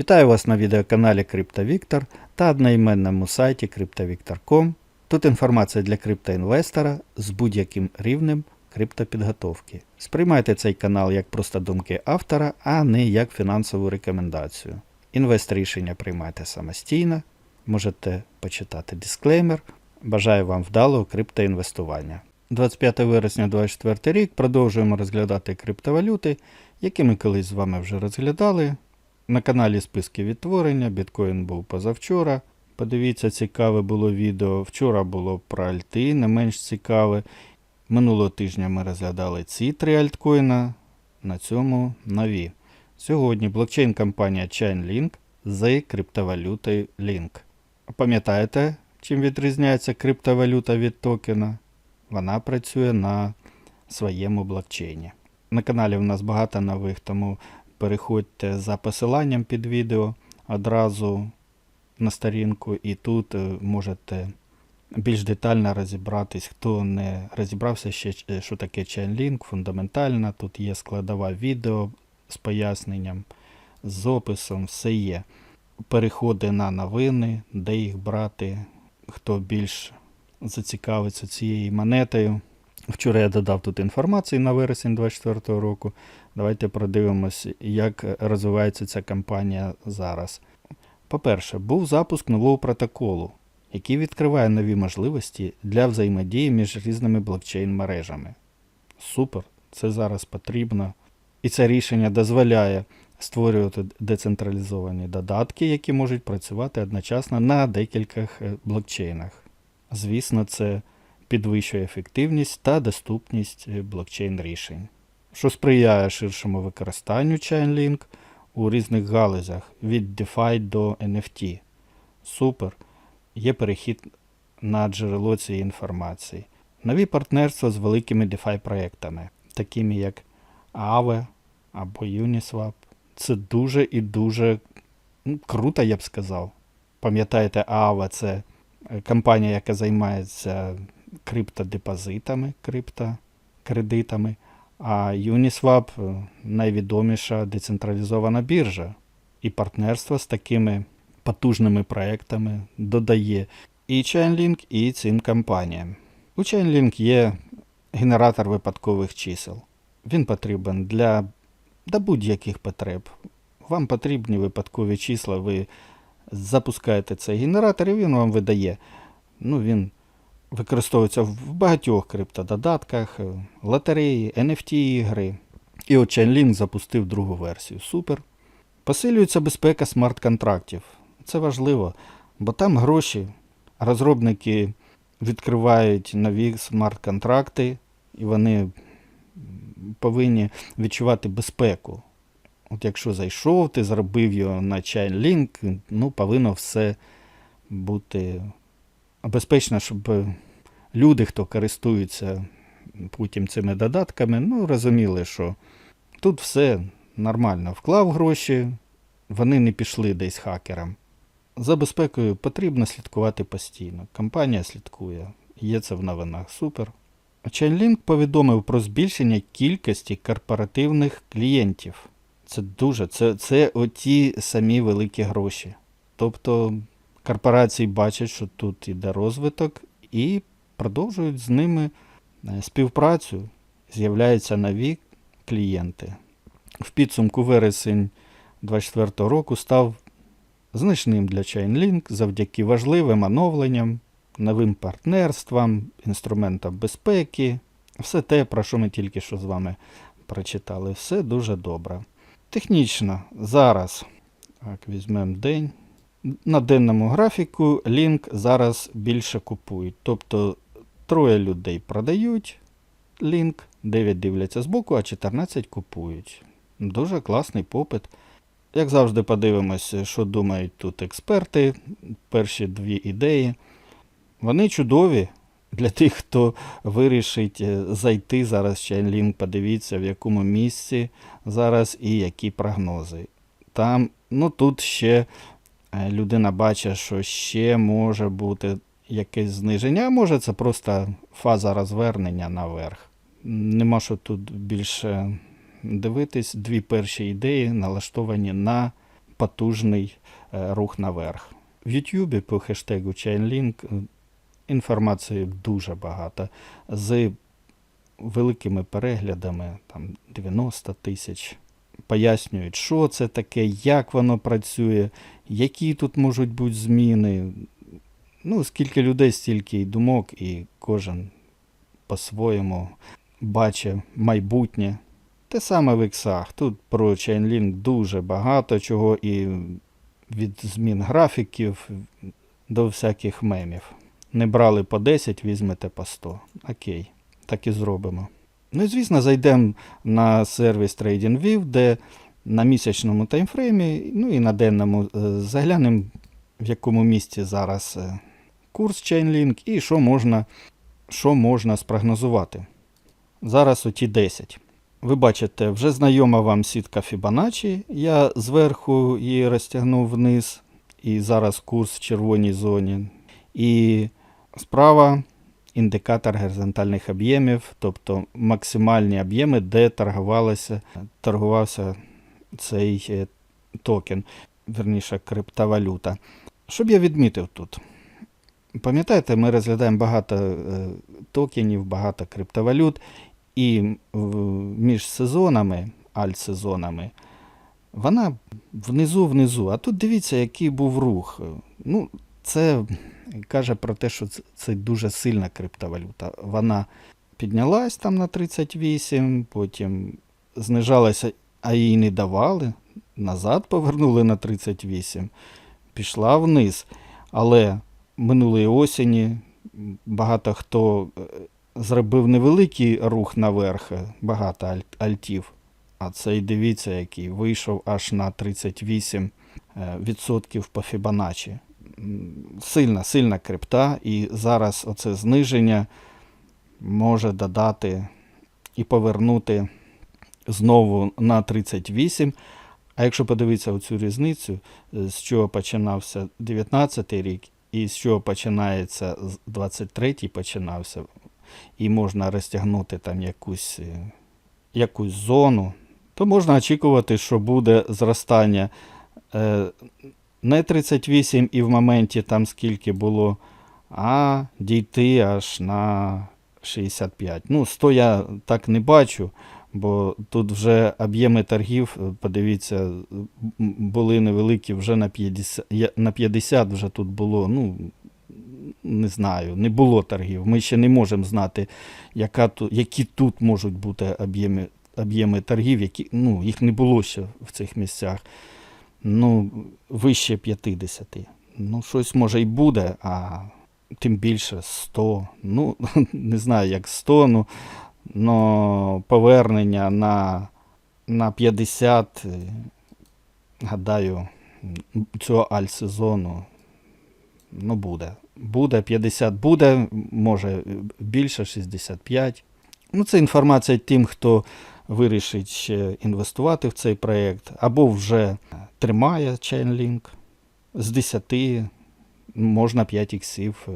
Вітаю вас на відеоканалі CryptoVictor та одноіменному сайті CryptoVictor.com. Тут інформація для криптоінвестора з будь-яким рівнем криптопідготовки. Сприймайте цей канал як просто думки автора, а не як фінансову рекомендацію. Інвест рішення приймайте самостійно, можете почитати дисклеймер. Бажаю вам вдалого криптоінвестування. 25 вересня 2024 рік продовжуємо розглядати криптовалюти, які ми колись з вами вже розглядали. На каналі списки відтворення, біткоін був позавчора. Подивіться, цікаве було відео. Вчора було про альти, не менш цікаве. Минулого тижня ми розглядали ці три альткоїна, на цьому нові. Сьогодні блокчейн-компанія Chainlink з криптовалютою Link. Пам'ятаєте, чим відрізняється криптовалюта від токена? Вона працює на своєму блокчейні. На каналі в нас багато нових, тому переходьте за посиланням під відео одразу на сторінку, і тут е, можете більш детально розібратись, хто не розібрався ще, е, що таке Chainlink, фундаментально. Тут є складова відео з поясненням, з описом, все є. Переходи на новини, де їх брати, хто більш зацікавиться цією монетою. Вчора я додав тут інформацію на вересень 2024 року. Давайте продивимось, як розвивається ця кампанія зараз. По-перше, був запуск нового протоколу, який відкриває нові можливості для взаємодії між різними блокчейн-мережами. Супер, це зараз потрібно. І це рішення дозволяє створювати децентралізовані додатки, які можуть працювати одночасно на декількох е, блокчейнах. Звісно, це підвищує ефективність та доступність е, блокчейн рішень, що сприяє ширшому використанню Chainlink у різних галузях від DeFi до NFT. Супер. Є перехід на джерело цієї інформації. Нові партнерства з великими DeFi проектами, такими як Aave або Uniswap. Це дуже і дуже ну, круто, я б сказав. Пам'ятаєте, Aave це е, компанія, яка займається криптодепозитами, криптокредитами. А Uniswap е, найвідоміша децентралізована біржа. І партнерство з такими потужними проектами додає і Chainlink, і цим компаніям. У Chainlink є генератор випадкових чисел. Він потрібен для, для будь-яких потреб. Вам потрібні випадкові числа, ви запускаєте цей генератор і він вам видає. Ну, він використовується в багатьох криптододатках, е, лотереї, NFT-ігри. І от Chainlink запустив другу версію. Супер. Посилюється безпека смарт-контрактів. Це важливо, бо там гроші. Розробники відкривають нові смарт-контракти, і вони повинні відчувати безпеку. От якщо зайшов, ти зробив його на Chainlink, ну, повинно все бути безпечно, щоб люди, хто користуються потім цими додатками, ну, розуміли, що тут все нормально. Вклав гроші, вони не пішли десь хакерам. За безпекою потрібно слідкувати постійно. Компанія слідкує. Є це в новинах. Супер. Chainlink повідомив про збільшення кількості корпоративних клієнтів. Це дуже, це, це оті самі великі гроші. Тобто корпорації бачать, що тут іде розвиток, і продовжують з ними е, співпрацю. З'являються нові клієнти. В підсумку вересень 2024 року став значним для Chainlink завдяки важливим оновленням, новим партнерствам, інструментам безпеки. Все те, про що ми тільки що з вами прочитали. Все дуже добре. Технічно зараз так, візьмемо день. На денному графіку лінк зараз більше купують. Тобто троє людей продають лінк, 9 дивляться збоку, а 14 купують. Дуже класний попит. Як завжди, подивимося, що думають тут експерти. Перші дві ідеї. Вони чудові для тих, хто вирішить е, зайти зараз в Chainlink, подивіться, в якому місці зараз і які прогнози. Там, ну тут ще людина бачить, що ще може бути якесь зниження, а може це просто фаза розвернення наверх. Нема що тут більше дивитись. Дві перші ідеї налаштовані на потужний е, рух наверх. В Ютубі по хештегу Chainlink е, інформації дуже багато. З великими переглядами, там 90 тисяч. Пояснюють, що це таке, як воно працює, які тут можуть бути зміни. Ну, скільки людей, стільки і думок, і кожен по-своєму бачить майбутнє. Те саме в іксах. Тут про Chainlink дуже багато чого, і від змін графіків до всяких мемів. Не брали по 10, візьмете по 100. Окей, так і зробимо. Ну і звісно, зайдемо на сервіс TradingView, де на місячному таймфреймі, ну і на денному е, заглянемо, в якому місці зараз е, курс Chainlink і що можна, що можна спрогнозувати. Зараз оті 10. Ви бачите, вже знайома вам сітка Fibonacci. Я зверху її розтягнув вниз, і зараз курс в червоній зоні. І справа індикатор горизонтальних об'ємів, тобто максимальні об'єми, де торгувалося, торгувався цей е, токен, верніше криптовалюта. Що б я відмітив тут? Пам'ятаєте, ми розглядаємо багато е, токенів, багато криптовалют, і між сезонами, альтсезонами, вона внизу-внизу. А тут дивіться, який був рух. Ну, це каже про те, що це, дуже сильна криптовалюта. Вона піднялась там на 38, потім знижалася, а їй не давали. Назад повернули на 38, пішла вниз. Але минулої осені багато хто е, зробив невеликий рух наверх, е, багато альтів. А цей дивіться, який вийшов аж на 38 е, відсотків по Фібоначчі. Сильна, сильна крипта, і зараз оце зниження може додати і повернути знову на 38. А якщо подивитися оцю різницю, е, з чого починався 19 рік і з чого починається з 23 починався, і можна розтягнути там якусь, е, якусь зону, то можна очікувати, що буде зростання е, не 38 і в моменті там скільки було, а дійти аж на 65. Ну, 100 я так не бачу, бо тут вже об'єми торгів, е, подивіться, були невеликі вже на 50, на 50 вже тут було, ну, не знаю, не було торгів. Ми ще не можемо знати, яка які тут можуть бути об'єми, об'єми торгів, які, ну, їх не було ще в цих місцях. Ну, вище 50. Ну, щось може і буде, а тим більше 100. Ну, не знаю, як 100, ну, но повернення на, на 50, е, гадаю, цього альт-сезону, ну, буде. Буде 50, буде, може більше 65. Ну, це інформація тим, хто вирішить інвестувати в цей проєкт, або вже тримає Chainlink. З 10 можна 5 іксів е,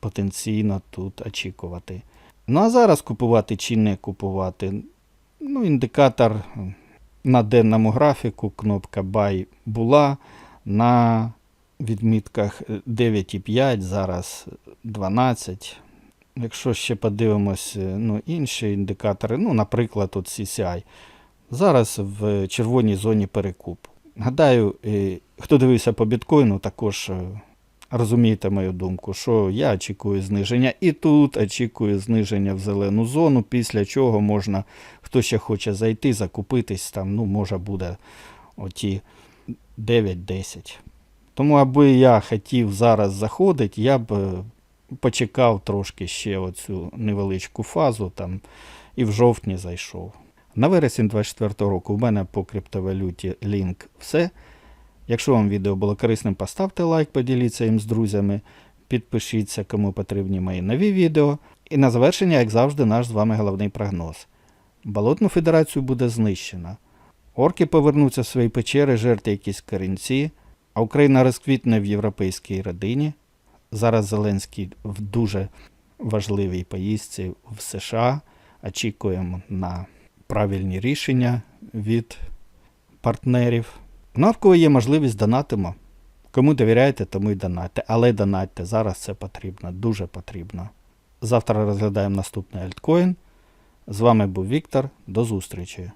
потенційно тут очікувати. Ну а зараз купувати чи не купувати. Ну, індикатор е, на денному графіку, кнопка Buy була на відмітках е, 9,5, зараз 12. Якщо ще подивимось е, ну, інші індикатори, ну, наприклад, от CCI, зараз в червоній зоні перекуп. Гадаю, хто дивився по біткоїну, також е, розумієте мою думку, що я очікую зниження і тут очікую зниження в зелену зону, після чого можна, хто ще хоче зайти, закупитись, там, ну, може буде оті 9-10. Тому, аби я хотів зараз заходити, я б е, почекав трошки ще оцю невеличку фазу там, і в жовтні зайшов. На вересень 24 року у мене по криптовалюті лінк все. Якщо вам відео було корисним, поставте лайк, поділіться їм з друзями, підпишіться, кому потрібні мої нові відео. І на завершення, як завжди, наш з вами головний прогноз. Болотну федерацію буде знищено. Орки повернуться в свої печери, жерти якісь корінці, а Україна розквітне в європейській родині. Зараз Зеленський в дуже важливій поїздці в США. Очікуємо на правильні рішення від партнерів. Кнопкою є можливість донатимо. Кому довіряєте, тому й донатьте. Але донатьте. Зараз це потрібно, дуже потрібно. Завтра розглядаємо наступний альткоін. З вами був Віктор. До зустрічі.